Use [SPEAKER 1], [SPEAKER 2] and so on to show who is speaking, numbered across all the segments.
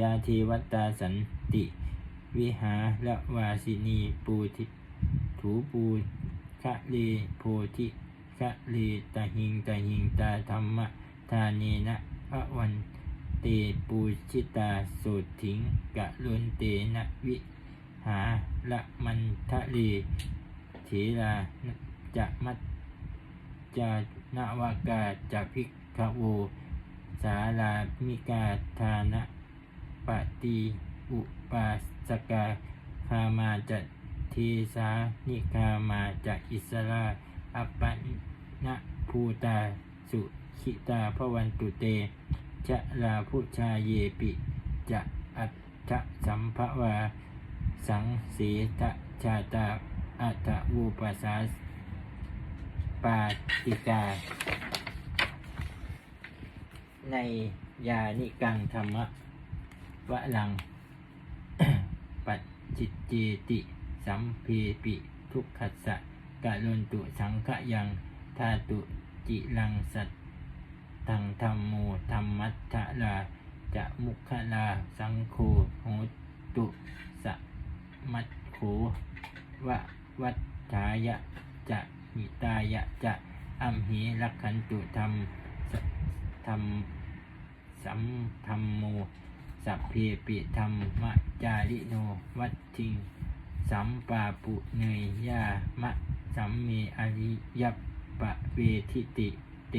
[SPEAKER 1] ยาเทวัตาสันติ วิหาละวาสินีปูทิถูปูคะเลโพธิคะเลตาหิงตาหิงตาธรรมะทาเนนะพระวันเตปูชิตาโสถิงกะลุนเตนะวิหาละมันทะเลเถราจะมัจจานาวากาจะพิกขโวสาลามิกาทานะ ปฏิอุปาสกาคามาจะเทสานิคามาจะอิสราอัปปนะภูตาสุขิตาพวันตุเตจะลาพุชาเยปิจะอัตถสัมภวา สังสีทะชาตาอัตวูปัสสาปาติกา ในยานิกังธรรมะ วะลัง ปัจจิตเจติ สัมเพปิ ทุกขัสสะกะลนตุสังขะยังธาตุจิลังสัตตังธรรมโมธรรมัตถลาจะมุขลา สังโฆโหตุสะมัตโขวะวัฏฐายะจะหิตายะจะอัมหิรักขันตุธรรมธรรมสัมธรรมโม สัพเพปิธรรมจาริโน วัตถิง สัมปาปุเนยยามะ สัมเมอริยปปะเวทิติเต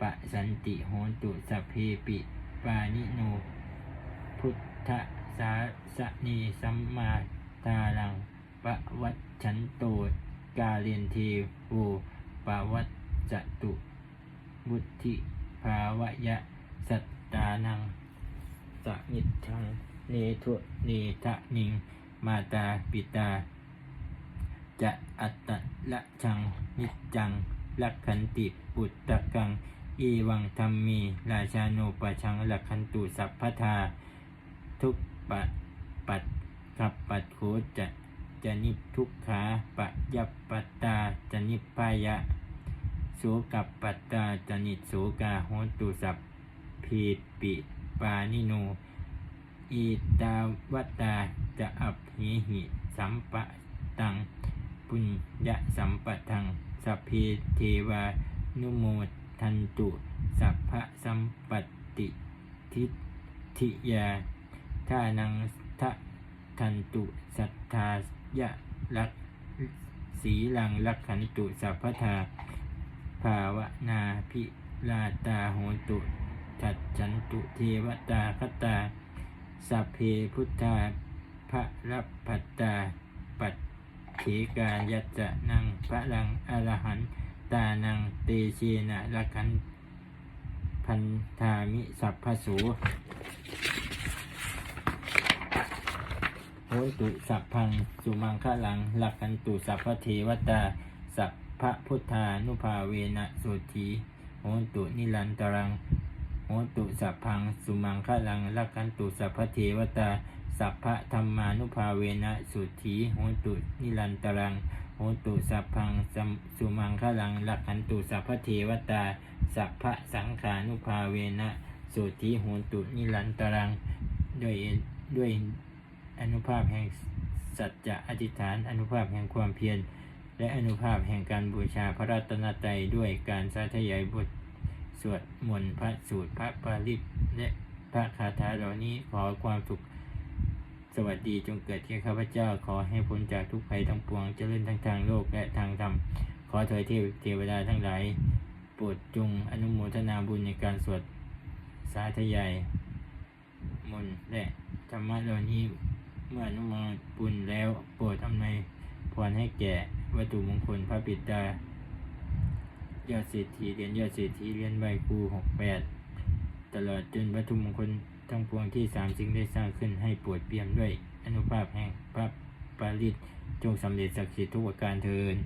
[SPEAKER 1] ปะสันติโหตุสัพเพปิปานิโน พุทธสาสนีสัมมาตาลังปะวัชชันโต กาเรนเทโวปะวัจจตุบุธิภาวะยะ สัตตานัง สะนิทังเนทุเนทะนิง มาตาปิตา จะอัตตะละชังนิจจังลักขันติปุตตะกังอีวังธรรมี ราชาโนปะชังลักขันตุสัพพทา ทุกปะปัดขับปัดโคจะจะนิทุกขาปะยัปปัตตาจะนิพพายะโสกับปัตตาจนิโสกาโหตุสัพพีปิ ปานิโนอีตาวตาจะอับหิหิสัมปะตัง ปุญญะสัมปะทังสัพเพเทวานุโมทันตุ สัพพะสัมปติทิทิยาท่านังทะทันตุ สัทธายะลักสีลังลักขันตุ สัพพทาภาวนาพิลาตาโหตุ จัดฉันตุเทวตาคตาสัพเพพุทธาพระรับพัตตา ปัดเขกายัจจะนังพระลังอรหันตานังเตเชนะละคันพันธามิสัพพสูโหตุสัพพังสุมังคะลังลักันตุสัพพเทวตา สัพพพุทธานุภาเวนะสุธีโหตุนิรันตรัง โหตุสัพพังสุมังคะลังลักขันตุสัพพเทวตาสัพพะธรรมานุภาเวนะสุธีโหตุนิรันตรังโหตุสัพพังสุมังคะลังลักขันตุสัพพเทวตาสัพพะสังขานุภาเวนะสุธีโหตุนิรันตรังด้วยด้วยอนุภาพแห่งสัจจะอธิษฐานอนุภาพแห่งความเพียรและอนุภาพแห่งการบูชาพระรัตนตรัยด้วยการสาธยายบท สวดมนต์พระสูตรพระปาริตและพระคาถาเหล่านี้ขอความสุขสวัสดีจงเกิดแก่ข้าพเจ้า ขอให้พ้นจากทุกภัยทั้งปวงเจริญทั้งทางโลกและทางธรรม ขอถอยเทวเทวดาทั้งหลายโปรดจงอนุโมทนาบุญในการสวดสาธยายมนต์และธรรมะเหล่านี้เมื่ออนุโมทนาบุญแล้วโปรดอำนวยพรให้แก่วัตถุมงคลพระปิตา ยอดเศรษฐีเหรียญยอดเศรษฐีเหรียญใบครูหกแปดตลอดจนวัตถุมงคลทั้งปวงที่สามสิ่งได้สร้างขึ้นให้ปวดเปี่ยมด้วยอนุภาพแห่งพระปาริตจงสำเร็จศักดิ์สิทธิ์ทุกประการเทิน